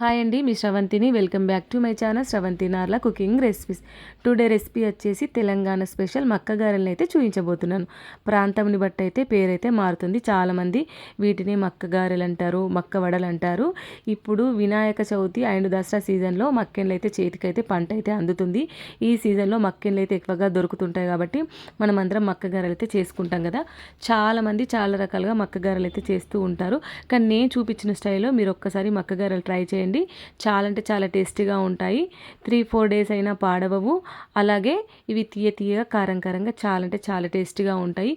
Hi అండి మీ శ్రవంతిని. Welcome back to my channel Sravanthi Narla cooking recipes. Today recipe వచ్చేసి Telangana special మక్క గారెలను అయితే చూపించబోతున్నాను ప్రాంతంని బట్టి అయితే పేరైతే మారుతుంది. చాలామంది వీటిని మక్క గారెలు అంటారు మక్క వడలు అంటారు ఇప్పుడు వినాయక చవితి అండ్ దసరా సీజన్లో మక్కెన్లు అయితే చేతికైతే పంట అయితే అందుతుంది. ఈ సీజన్లో మక్కెన్లు అయితే ఎక్కువగా దొరుకుతుంటాయి కాబట్టి మనం అందరం మక్కగారెలు అయితే చేసుకుంటాం కదా. చాలామంది చాలా రకాలుగా మక్క గారెలు అయితే చేస్తూ ఉంటారు. కానీ నేను చూపించిన స్టైల్లో మీరు ఒక్కసారి మక్క గారెలు ట్రై చేయండి. చేయండి చాలా అంటే చాలా టేస్టీగా ఉంటాయి. త్రీ ఫోర్ డేస్ అయినా పాడవవు. అలాగే ఇవి తీయ తీయగా కారం కారంగా చాలా అంటే చాలా టేస్టీగా ఉంటాయి.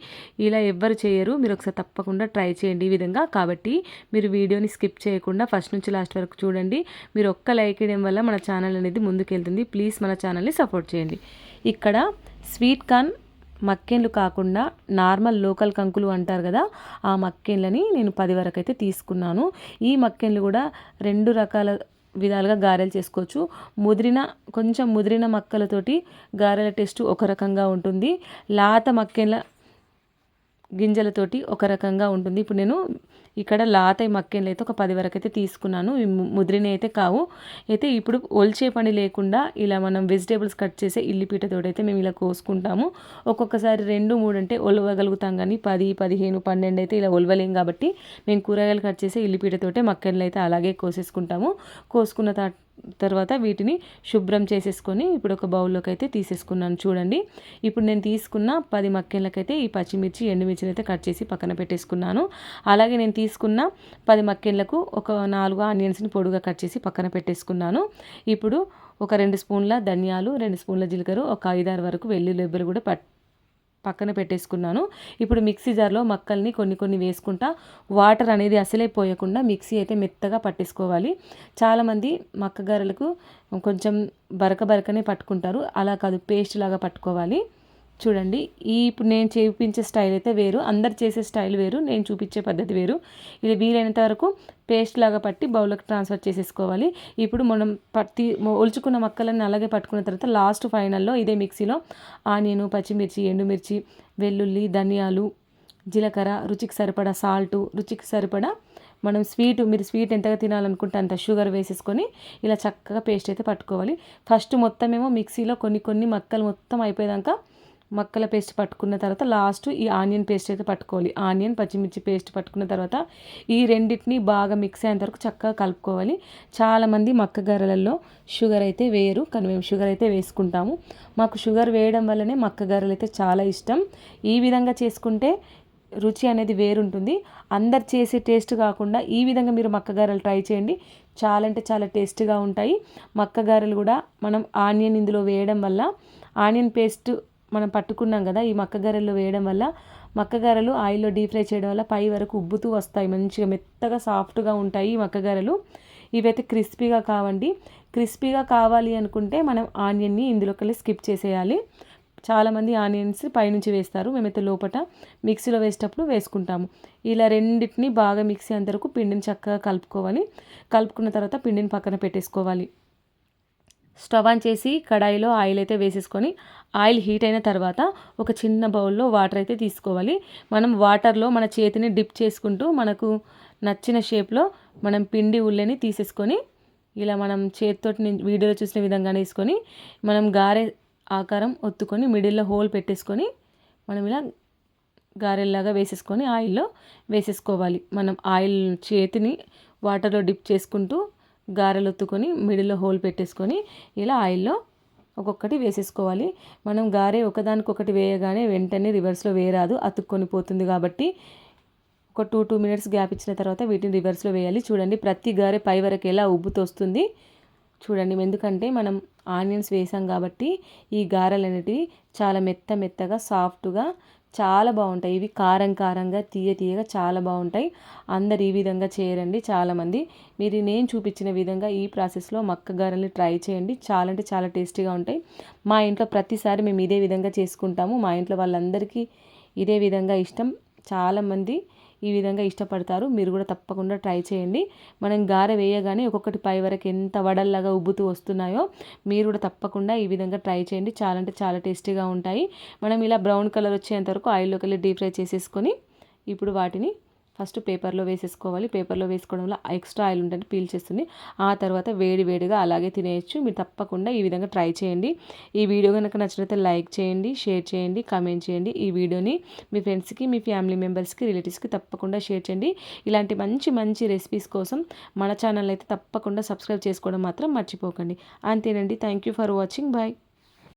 ఇలా ఎవ్వరు చేయరు. మీరు ఒకసారి తప్పకుండా ట్రై చేయండి ఈ విధంగా. కాబట్టి మీరు వీడియోని స్కిప్ చేయకుండా ఫస్ట్ నుంచి లాస్ట్ వరకు చూడండి. మీరు ఒక్క లైక్ ఇవ్వడం వల్ల మన ఛానల్ అనేది ముందుకెళ్తుంది. ప్లీజ్ మన ఛానల్ని సపోర్ట్ చేయండి. ఇక్కడ స్వీట్ కార్న్ మక్కేన్లు కాకుండా నార్మల్ లోకల్ కంకులు అంటారు కదా ఆ మక్కేన్లని నేను పది వరకు అయితే తీసుకున్నాను. ఈ మక్కేన్లు కూడా రెండు రకాల విధాలుగా గారెలు చేసుకోవచ్చు. ముదిరిన కొంచెం ముదిరిన మక్కలతోటి గారెల టేస్ట్ ఒక రకంగా ఉంటుంది. లాత మక్కెన్ల గింజలతోటి ఒక రకంగా ఉంటుంది. ఇప్పుడు నేను ఇక్కడ లాతై మక్కెన్లు అయితే ఒక పది వరకు అయితే తీసుకున్నాను. ముద్రిన అయితే కావు. అయితే ఇప్పుడు ఒల్చే పని లేకుండా ఇలా మనం వెజిటేబుల్స్ కట్ చేసే ఇల్లిపీటతోటైతే మేము ఇలా కోసుకుంటాము. ఒక్కొక్కసారి రెండు మూడు అంటే ఒలవగలుగుతాం కానీ పది పదిహేను పన్నెండు అయితే ఇలా ఒలవలేం కాబట్టి మేము కూరగాయలు కట్ చేసే ఇల్లిపీటతోటే మక్కెన్లు అయితే అలాగే కోసేసుకుంటాము. కోసుకున్న తర్వాత వీటిని శుభ్రం చేసేసుకొని ఇప్పుడు ఒక బౌల్లోకి అయితే తీసేసుకున్నాను చూడండి. ఇప్పుడు నేను తీసుకున్న పది మక్కెళ్ళకైతే ఈ పచ్చిమిర్చి ఎండుమిర్చిని అయితే కట్ చేసి పక్కన పెట్టేసుకున్నాను. అలాగే నేను తీసుకున్న పది మక్కెళ్ళకు ఒక నాలుగు ఆనియన్స్ని పొడుగా కట్ చేసి పక్కన పెట్టేసుకున్నాను. ఇప్పుడు ఒక రెండు స్పూన్ల ధనియాలు రెండు స్పూన్ల జీలకర్ర ఒక ఐదారు వరకు వెల్లుల్లి కూడా పట్ పక్కన పెట్టేసుకున్నాను. ఇప్పుడు మిక్సీ జార్లో మక్కల్ని కొన్ని కొన్ని వేసుకుంటా వాటర్ అనేది అసలే పోయకుండా మిక్సీ అయితే మెత్తగా పట్టేసుకోవాలి. చాలామంది మక్కగారెలకు కొంచెం బరక బరకనే పట్టుకుంటారు. అలా కాదు పేస్ట్ లాగా పట్టుకోవాలి. చూడండి ఈ ఇప్పుడు నేను చూపించే స్టైల్ అయితే వేరు అందరు చేసే స్టైల్ వేరు నేను చూపించే పద్ధతి వేరు. ఇది వీలైనంత వరకు పేస్ట్ లాగా పట్టి బౌల్కి ట్రాన్స్ఫర్ చేసేసుకోవాలి. ఇప్పుడు మనం పట్టి ఒలుచుకున్న మక్కలన్నీ అలాగే పట్టుకున్న తర్వాత లాస్ట్ ఫైనల్లో ఇదే మిక్సీలో ఆనియన్ పచ్చిమిర్చి ఎండుమిర్చి వెల్లుల్లి ధనియాలు జీలకర్ర రుచికి సరిపడా సాల్టు రుచికి సరిపడా మనం స్వీట్ మీరు స్వీట్ ఎంతగా తినాలనుకుంటే అంత షుగర్ వేసేసుకొని ఇలా చక్కగా పేస్ట్ అయితే పట్టుకోవాలి. ఫస్ట్ మొత్తం ఏమో మిక్సీలో కొన్ని కొన్ని మక్కలు మొత్తం అయిపోయాక మక్కల పేస్ట్ పట్టుకున్న తర్వాత లాస్ట్ ఈ ఆనియన్ పేస్ట్ అయితే పట్టుకోవాలి. ఆనియన్ పచ్చిమిర్చి పేస్ట్ పట్టుకున్న తర్వాత ఈ రెండింటిని బాగా మిక్స్ అయ్యేంత వరకు చక్కగా కలుపుకోవాలి. చాలామంది మక్క గారెలలో షుగర్ అయితే వేయరు. కానీ మేము షుగర్ అయితే వేసుకుంటాము. మాకు షుగర్ వేయడం వల్లనే మక్క గారెలు అయితే చాలా ఇష్టం. ఈ విధంగా చేసుకుంటే రుచి అనేది వేరుంటుంది. అందరు చేసే టేస్ట్ కాకుండా ఈ విధంగా మీరు మక్కగారెలు ట్రై చేయండి. చాలా అంటే చాలా టేస్ట్గా ఉంటాయి. మక్కగారెలు కూడా మనం ఆనియన్ ఇందులో వేయడం వల్ల ఆనియన్ పేస్ట్ మనం పట్టుకున్నాం కదా ఈ మక్కగారెలు వేయడం వల్ల మక్కగారెలు ఆయిల్లో డీప్ ఫ్రై చేయడం వల్ల పై వరకు ఉబ్బుతూ వస్తాయి. మంచిగా మెత్తగా సాఫ్ట్గా ఉంటాయి ఈ మక్కగారెలు ఇవైతే క్రిస్పీగా కావండి. క్రిస్పీగా కావాలి అనుకుంటే మనం ఆనియన్ని ఇందులోకి స్కిప్ చేసేయాలి. చాలామంది ఆనియన్స్ పైనుంచి వేస్తారు. మేమైతే లోపల మిక్సీలో వేసేటప్పుడు వేసుకుంటాము. ఇలా రెండింటిని బాగా మిక్సీ అంతవరకు పిండిని చక్కగా కలుపుకోవాలి. కలుపుకున్న తర్వాత పిండిని పక్కన పెట్టేసుకోవాలి. స్టవ్ ఆన్ చేసి కడాయిలో ఆయిల్ అయితే వేసేసుకొని ఆయిల్ హీట్ అయిన తర్వాత ఒక చిన్న బౌల్లో వాటర్ అయితే తీసుకోవాలి. మనం వాటర్లో మన చేతిని డిప్ చేసుకుంటూ మనకు నచ్చిన షేప్లో మనం పిండి ఉల్లెని తీసేసుకొని ఇలా మనం చేతితో వీడియోలో చూసిన విధంగానే వేసుకొని మనం గారె ఆకారం ఒత్తుకొని మిడిల్లో హోల్ పెట్టేసుకొని మనం ఇలా గారెల్లాగా వేసేసుకొని ఆయిల్లో వేసేసుకోవాలి. మనం ఆయిల్ చేతిని వాటర్లో డిప్ చేసుకుంటూ గారెలు ఒత్తుకొని మిడిల్లో హోల్ పెట్టేసుకొని ఇలా ఆయిల్లో ఒక్కొక్కటి వేసేసుకోవాలి. మనం గారె ఒకదానికొకటి వేయగానే వెంటనే రివర్స్లో వేయరాదు అతుక్కొని పోతుంది కాబట్టి ఒక టూ టూ మినిట్స్ గ్యాప్ ఇచ్చిన తర్వాత వీటిని రివర్స్లో వేయాలి. చూడండి ప్రతి గారె పై వరకు ఎలా ఉబ్బుతోస్తుంది చూడండి ఎందుకంటే మనం ఆనియన్స్ వేసాం కాబట్టి ఈ గారెలు అనేటివి చాలా మెత్త మెత్తగా సాఫ్ట్గా చాలా బాగుంటాయి. ఇవి కారం కారంగా తీయ తీయగా చాలా బాగుంటాయి. అందరు ఈ విధంగా చేయరండి చాలామంది. మీరు నేను చూపించిన విధంగా ఈ ప్రాసెస్లో మక్క గారెలు ట్రై చేయండి. చాలా అంటే చాలా టేస్టీగా ఉంటాయి. మా ఇంట్లో ప్రతిసారి మేము ఇదే విధంగా చేసుకుంటాము. మా ఇంట్లో వాళ్ళందరికీ ఇదే విధంగా ఇష్టం. చాలామంది ఈ విధంగా ఇష్టపడతారు. మీరు కూడా తప్పకుండా ట్రై చేయండి. మనం గారె వేయగానే ఒక్కొక్కటి పై వరకు ఎంత వడల్లాగా ఉబ్బుతూ వస్తున్నాయో మీరు కూడా తప్పకుండా ఈ విధంగా ట్రై చేయండి. చాలా అంటే చాలా టేస్టీగా ఉంటాయి. మనం ఇలా బ్రౌన్ కలర్ వచ్చేంత వరకు ఆయిల్లోకి వెళ్ళి డీప్ ఫ్రై చేసేసుకొని ఇప్పుడు వాటిని ఫస్ట్ పేపర్లో వేసేసుకోవాలి. పేపర్లో వేసుకోవడం వల్ల ఎక్స్ట్రా ఆయిల్ ఉంటే పీల్చేస్తుంది ఆ తర్వాత వేడి వేడిగా అలాగే తినేయచ్చు. మీరు తప్పకుండా ఈ విధంగా ట్రై చేయండి. ఈ వీడియో కనుక నచ్చినట్లయితే లైక్ చేయండి షేర్ చేయండి కామెంట్ చేయండి. ఈ వీడియోని మీ ఫ్రెండ్స్కి మీ ఫ్యామిలీ మెంబర్స్కి రిలేటివ్స్కి తప్పకుండా షేర్ చేయండి. ఇలాంటి మంచి మంచి రెసిపీస్ కోసం మన ఛానల్ అయితే తప్పకుండా సబ్స్క్రైబ్ చేసుకోవడం మాత్రం మర్చిపోకండి. అంతేనండి. Thank you for watching. Bye.